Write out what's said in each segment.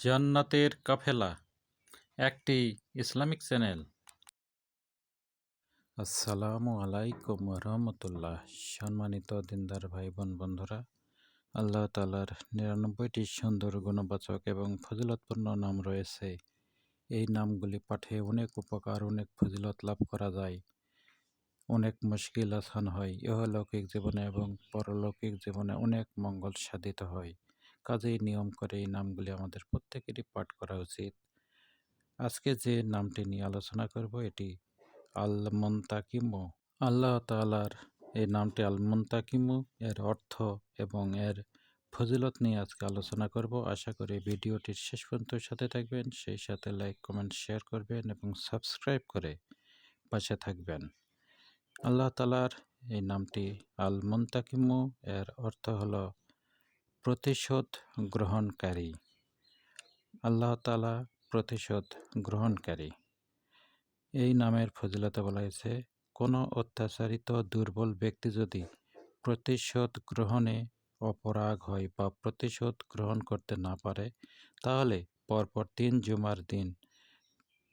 জান্নাতের কাফেলা, একটি Islamic channel. আসসালামু আলাইকুম রহমতুল্লাহ। সম্মানিত দিনদার ভাই বোন বন্ধুরা, আল্লাহ তালার নিরানব্বইটি সুন্দর গুণবাচক এবং ফজিলতপূর্ণ নাম রয়েছে। এই নামগুলি পাঠে অনেক উপকার, অনেক ফজিলত লাভ করা যায়। অনেক মুশকিল আসান হয়। ইহলৌকিক জীবনে এবং পরলৌকিক জীবনে অনেক মঙ্গল সাধিত হয়। কাজেই নিয়ম করে এই নামগুলি আমাদের প্রত্যেকেরই পাঠ করা উচিত। আজকে যে নামটি নিয়ে আলোচনা করব এটি আল মন্তাকিমু আল্লাহ তালার এই নামটি আল মন্তাকিমু এর অর্থ এবং এর ফজিলত নিয়ে আজকে আলোচনা করব। আশা করি ভিডিওটির শেষ পর্যন্ত সাথে থাকবেন, সেই সাথে লাইক, কমেন্ট, শেয়ার করবেন এবং সাবস্ক্রাইব করে পাশে থাকবেন। আল্লাহ তালার এই নামটি আল মন্তাকিমু এর অর্থ হলো প্রতিশোধ গ্রহণকারী। আল্লাহ তালা প্রতিশোধ গ্রহণকারী। এই নামের ফজিলতে বলা হয়েছে, কোনো অত্যাচারিত দুর্বল ব্যক্তি যদি প্রতিশোধ গ্রহণে অপরাগ হয় বা প্রতিশোধ গ্রহণ করতে না পারে, তাহলে পরপর তিন জুমার দিন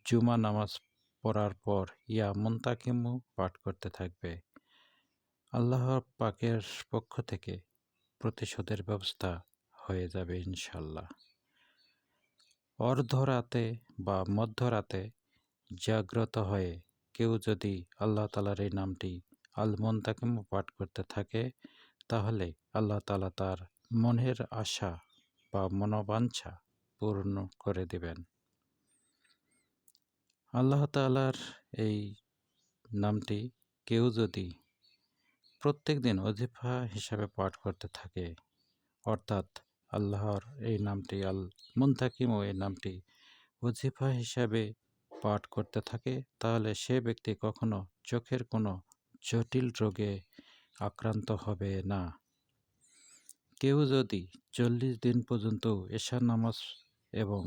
জুমা নামাজ পড়ার পর ইয়া মন্তাকিমু পাঠ করতে থাকবে। আল্লাহ পাকের পক্ষ থেকে প্রতিশোধের ব্যবস্থা হয়ে যাবে ইনশাল্লাহ। অর্ধরাতে বা মধ্যরাতে জাগ্রত হয়ে কেউ যদি আল্লাহ তালার এই নামটি আল মন্তাকিম পাঠ করতে থাকে, তাহলে আল্লাহ তালা তার মনের আশা বা মনোবাঞ্ছা পূর্ণ করে দেবেন। আল্লাহ তালার এই নামটি কেউ যদি প্রত্যেক দিন অজিফা হিসাবে পাঠ করতে থাকে। অর্থাৎ আল্লাহর এই নামটি আল মুন্তাকিম এই নামটি ওজিফা হিসাবে পাঠ করতে থাকে। তাহলে সে ব্যক্তি কখনো চোখের কোনো জটিল রোগে আক্রান্ত হবে না। কেউ যদি চল্লিশ দিন পর্যন্ত এশা নামাজ এবং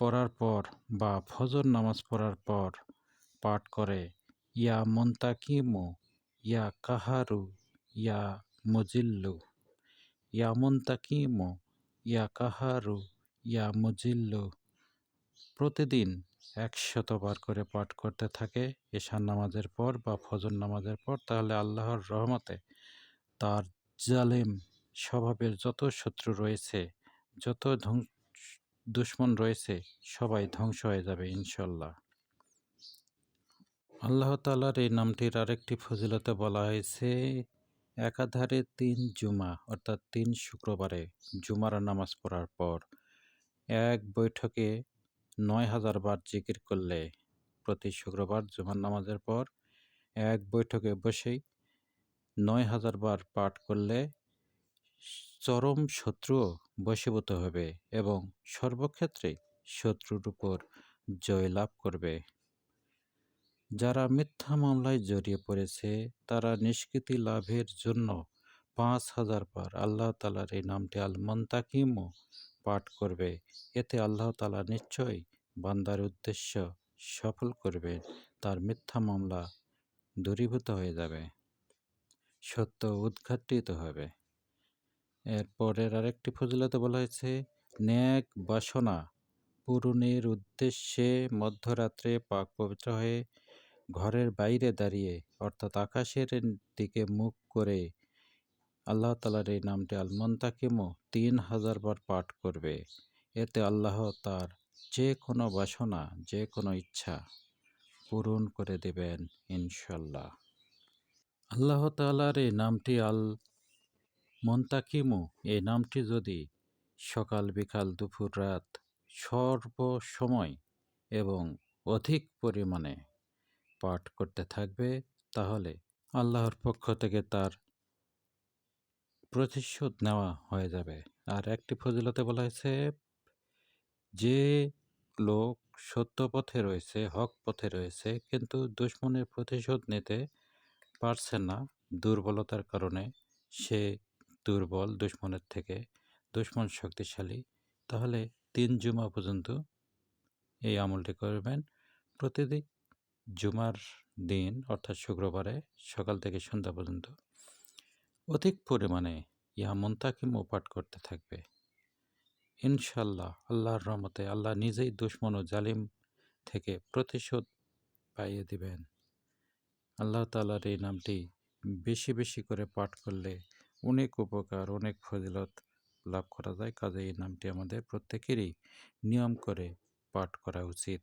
পড়ার পর বা ফজর নামাজ পড়ার পর পাঠ করে, ইয়া মন্তাকিমু ইয়া কাহারু ইয়া মজিল্লু ইয়া মুন্তাকিমু ইয়া কাহারু ইয়া মজিল্লু প্রতিদিন একশতবার করে পাঠ করতে থাকে এশার নামাজের পর বা ফজর নামাজের পর। তাহলে আল্লাহর রহমতে তার জালেম স্বভাবের যত শত্রু রয়েছে, যত ধ্বংস, দুশ্মন রয়েছে, সবাই ধ্বংস হয়ে যাবে ইনশাল্লাহ। আল্লাহ তালার এই নামটির আরেকটি ফজিলতে বলা হয়েছে, একাধারে তিন জুমা, অর্থাৎ তিন শুক্রবারে জুমার নামাজ পড়ার পর এক বৈঠকে নয় হাজার বার জিকির করলে প্রতি শুক্রবার জুমার নামাজের পর এক বৈঠকে বসেই নয় হাজার বার পাঠ করলে চরম শত্রুও বশীভূত হবে এবং সর্বক্ষেত্রে শত্রুর উপর জয়লাভ করবে। যারা মিথ্যা মামলায় জড়িয়ে পড়েছে, তারা নিষ্কৃতি লাভের জন্য পাঁচ হাজার বার আল্লাহ তালার এই নামটি আল মন্তাকিমও পাঠ করবে। এতে আল্লাহ তালা নিশ্চয়ই বান্দার উদ্দেশ্য সফল করবে, তার মিথ্যা মামলা দূরীভূত হয়ে যাবে। সত্য উদ্ঘাটিত হবে। এরপরের আরেকটি ফজিলতে বলা হয়েছে ন্যাক বাসনা পূরণের উদ্দেশ্যে মধ্যরাত্রে পাক পবিত্র হয়ে ঘরের বাইরে দাঁড়িয়ে, অর্থাৎ আকাশের দিকে মুখ করে আল্লাহ তালার এই নামটি আল মন্তাকিমও তিন হাজার বার পাঠ করবে। এতে আল্লাহ তার যে কোনো বাসনা, যে কোনো ইচ্ছা পূরণ করে দেবেন ইনশাল্লাহ। আল্লাহ তালার এই নামটি আল মন্তাকিমু এই নামটি যদি সকাল, বিকাল, দুপুর, রাত সর্বসময় এবং অধিক পরিমাণে পাঠ করতে থাকবে, তাহলে আল্লাহর পক্ষ থেকে তার প্রতিশোধ নেওয়া হয়ে যাবে। আর একটি ফজিলতে বলা হয়েছে, যে লোক সত্য পথে রয়েছে, হক পথে রয়েছে, কিন্তু দুশ্মনের প্রতিশোধ নিতে পারছে না, দুর্বলতার কারণে সে দুর্বল দুশ্মনের থেকে দুশ্মন শক্তিশালী, তাহলে তিন জুমা পর্যন্ত এই আমলটি করবেন। প্রতিদিন জুমার দিন, অর্থাৎ শুক্রবারে সকাল থেকে সন্ধ্যা পর্যন্ত অধিক পরিমাণে ইহা মন্তাকিম পাঠ করতে থাকবে। ইনশাল্লাহ আল্লাহর রহমতে আল্লাহ নিজেই দুশ্মন ও জালিম থেকে প্রতিশোধ পাইয়ে দিবেন। আল্লাহ তালার এই নামটি বেশি বেশি করে পাঠ করলে অনেক উপকার, অনেক ফজিলত লাভ করা যায়। কাজে এই নামটি আমাদের প্রত্যেকেরই নিয়ম করে পাঠ করা উচিত।